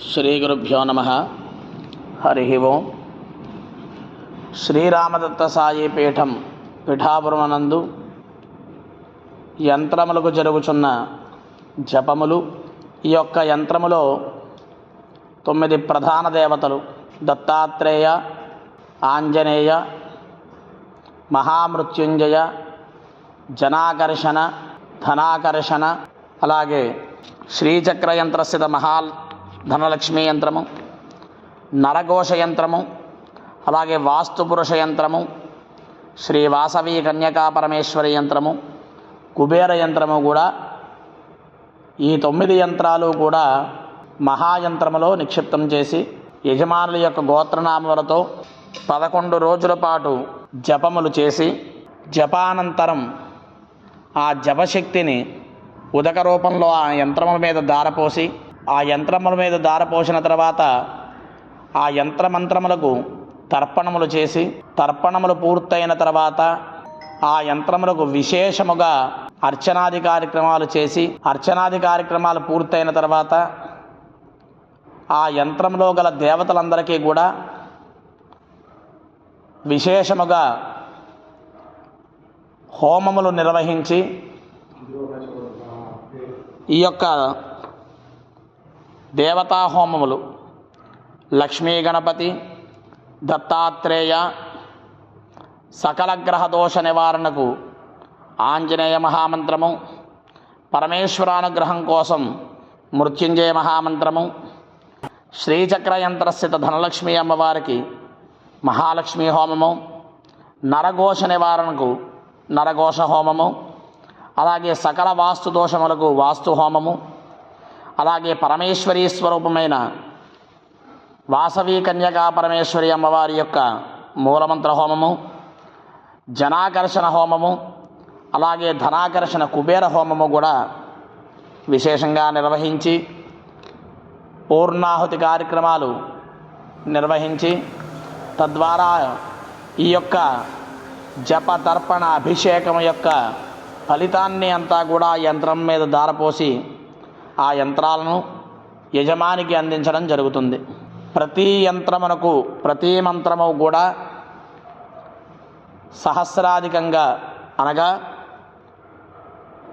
శ్రీగురుభ్యో నమ. హరి ఓం. శ్రీరామదత్త సాయి పీఠం పిఠాపురమనందు యంత్రములకు జరుగుచున్న జపములు ఈ యొక్క యంత్రములో తొమ్మిది ప్రధాన దేవతలు దత్తాత్రేయ ఆంజనేయ మహామృత్యుంజయ జనాకర్షణ ధనాకర్షణ అలాగే శ్రీచక్ర యంత్రస్థిత మహా ధనలక్ష్మీ యంత్రము నరఘోష యంత్రము అలాగే వాస్తుపురుష యంత్రము శ్రీ వాసవి కన్యకా పరమేశ్వరి యంత్రము కుబేర యంత్రము కూడా ఈ తొమ్మిది యంత్రాలు కూడా మహాయంత్రములో నిక్షిప్తం చేసి యజమానుల యొక్క గోత్రనామములతో పదకొండు రోజుల పాటు జపములు చేసి జపానంతరం ఆ జపశక్తిని ఉదక రూపంలో ఆ యంత్రముల మీద దారపోసి ఆ యంత్రముల మీద దారపోసిన తర్వాత ఆ యంత్రమంత్రములకు తర్పణములు చేసి తర్పణములు పూర్తయిన తర్వాత ఆ యంత్రములకు విశేషముగా అర్చనాది కార్యక్రమాలు చేసి అర్చనాది కార్యక్రమాలు పూర్తయిన తర్వాత ఆ యంత్రంలో గల దేవతలందరికీ కూడా విశేషముగా హోమములు నిర్వహించి ఈ యొక్క దేవతా హోమములు లక్ష్మీ గణపతి దత్తాత్రేయ సకల గ్రహ దోష నివారణకు ఆంజనేయ మహామంత్రము పరమేశ్వరానుగ్రహం కోసం మృత్యుంజయ మహామంత్రము శ్రీచక్ర యంత్రస్థిత ధనలక్ష్మి అమ్మవారికి మహాలక్ష్మి హోమము నరఘోష నివారణకు నరఘోష హోమము అలాగే సకల వాస్తు దోషములకు వాస్తు హోమము అలాగే పరమేశ్వరీ స్వరూపమైన వాసవి కన్యకా పరమేశ్వరి అమ్మవారి యొక్క మూలమంత్ర హోమము జనాకర్షణ హోమము అలాగే ధనాకర్షణ కుబేర హోమము కూడా విశేషంగా నిర్వహించి పూర్ణాహుతి కార్యక్రమాలు నిర్వహించి తద్వారా ఈ యొక్క జప తర్పణ అభిషేకం యొక్క ఫలితాన్ని అంతా కూడా యంత్రం మీద దారపోసి ఆ యంత్రాలను యజమానికి అందించడం జరుగుతుంది. ప్రతి యంత్రమునకు ప్రతి మంత్రము కూడా సహస్రాధికంగా అనగా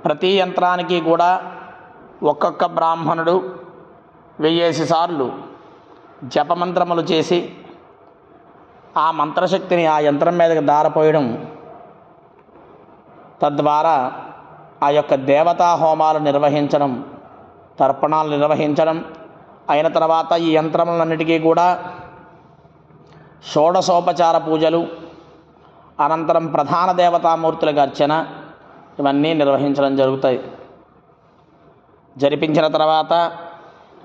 ప్రతి యంత్రానికి కూడా ఒక్కొక్క బ్రాహ్మణుడు వెయ్యేసి సార్లు జపమంత్రములు చేసి ఆ మంత్రశక్తిని ఆ యంత్రం మీదకి దారపోయడం తద్వారా ఆ యొక్క దేవతా హోమాలు నిర్వహించడం తర్పణాలు నిర్వహించడం. అయిన తర్వాత ఈ యంత్రములన్నిటికీ కూడా షోడశోపచార పూజలు అనంతరం ప్రధాన దేవతామూర్తులకు అర్చన ఇవన్నీ నిర్వహించడం జరుగుతాయి. జరిపించిన తర్వాత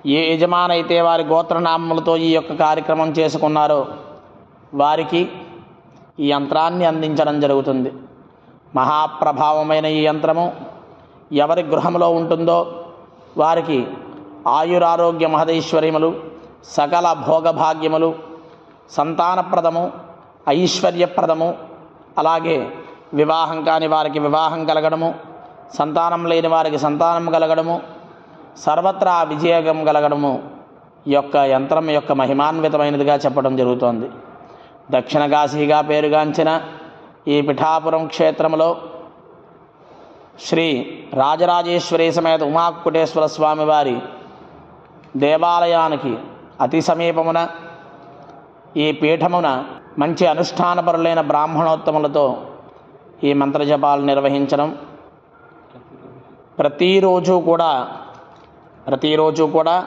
ఏ యజమానైతే వారి గోత్రనామములతో ఈ యొక్క కార్యక్రమం చేసుకున్నారో వారికి ఈ యంత్రాన్ని అందించడం జరుగుతుంది. మహాప్రభావమైన ఈ యంత్రము ఎవరి గృహంలో ఉంటుందో వారికి ఆయురారోగ్య మహదైశ్వర్యములు సకల భోగభాగ్యములు సంతానప్రదము ఐశ్వర్యప్రదము అలాగే వివాహం కాని వారికి వివాహం కలగడము సంతానం లేని వారికి సంతానం కలగడము సర్వత్రా విజయగం కలగడము యొక్క యంత్రం యొక్క మహిమాన్వితమైనదిగా చెప్పడం జరుగుతోంది. దక్షిణ కాశీగా పేరుగాంచిన ఈ పిఠాపురం క్షేత్రంలో శ్రీ రాజరాజేశ్వరి సమేత ఉమాకుటేశ్వర స్వామి వారి దేవాలయానికి అతి సమీపమున ఈ పీఠమున మంచి అనుష్ఠానపరులైన బ్రాహ్మణోత్తములతో ఈ మంత్రజపాలు నిర్వహించడం. ప్రతిరోజు కూడా ప్రతిరోజు కూడా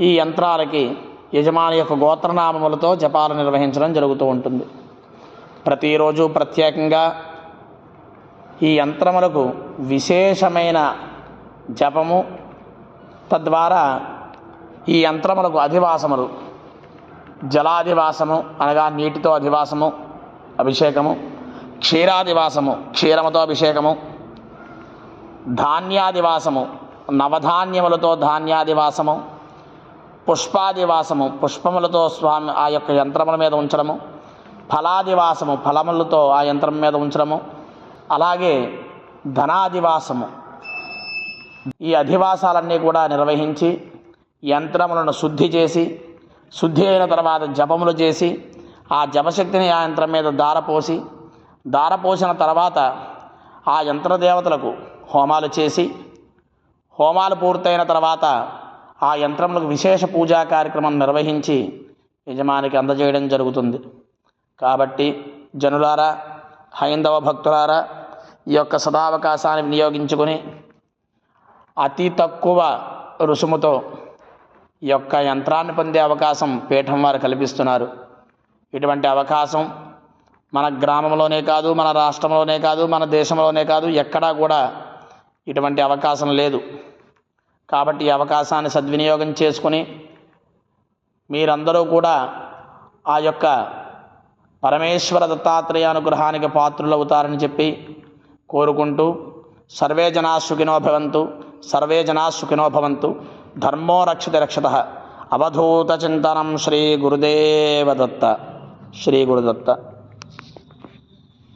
ఈ యంత్రాలకి యజమాని యొక్క గోత్రనామములతో జపాలు నిర్వహించడం జరుగుతూ ఉంటుంది. ప్రతిరోజు ప్రత్యేకంగా ఈ యంత్రములకు విశేషమైన జపము తద్వారా ఈ యంత్రములకు అధివాసములు జలాధివాసము అనగా నీటితో అధివాసము అభిషేకము క్షీరాదివాసము క్షీరముతో అభిషేకము ధాన్యాదివాసము నవధాన్యములతో ధాన్యాదివాసము పుష్పాదివాసము పుష్పములతో స్వామి ఆ యొక్క యంత్రముల మీద ఉంచడము ఫలాదివాసము ఫలములతో ఆ యంత్రం మీద ఉంచడము అలాగే ధనాదివాసము ఈ అధివాసాలన్నీ కూడా నిర్వహించి యంత్రములను శుద్ధి చేసి శుద్ధి అయిన తర్వాత జపములు చేసి ఆ జపశక్తిని ఆ యంత్రం మీద దారపోసి దారపోసిన తర్వాత ఆ యంత్రదేవతలకు హోమాలు చేసి హోమాలు పూర్తయిన తర్వాత ఆ యంత్రములకు విశేష పూజా కార్యక్రమం నిర్వహించి యజమానికి అందజేయడం జరుగుతుంది. కాబట్టి జనులారా హైందవ భక్తులారా ఈ యొక్క సదావకాశాన్ని వినియోగించుకొని అతి తక్కువ రుసుముతో ఈ యొక్క యంత్రాన్ని పొందే అవకాశం పీఠం వారు కల్పిస్తున్నారు. ఇటువంటి అవకాశం మన గ్రామంలోనే కాదు మన రాష్ట్రంలోనే కాదు మన దేశంలోనే కాదు ఎక్కడా కూడా ఇటువంటి అవకాశం లేదు. కాబట్టి ఈ అవకాశాన్ని సద్వినియోగం చేసుకుని మీరందరూ కూడా ఆ యొక్క పరమేశ్వర దత్తాత్రేయ అనుగ్రహానికి పాత్రులవుతారని చెప్పి కోరుకుంటూ సర్వే జనా సుఖినో భవంతు సర్వే జనా సుఖినో భవంతు. ధర్మో రక్షతి రక్షత. అవధూత చింతనం శ్రీ గురుదేవదత్త. శ్రీ గురుదత్త.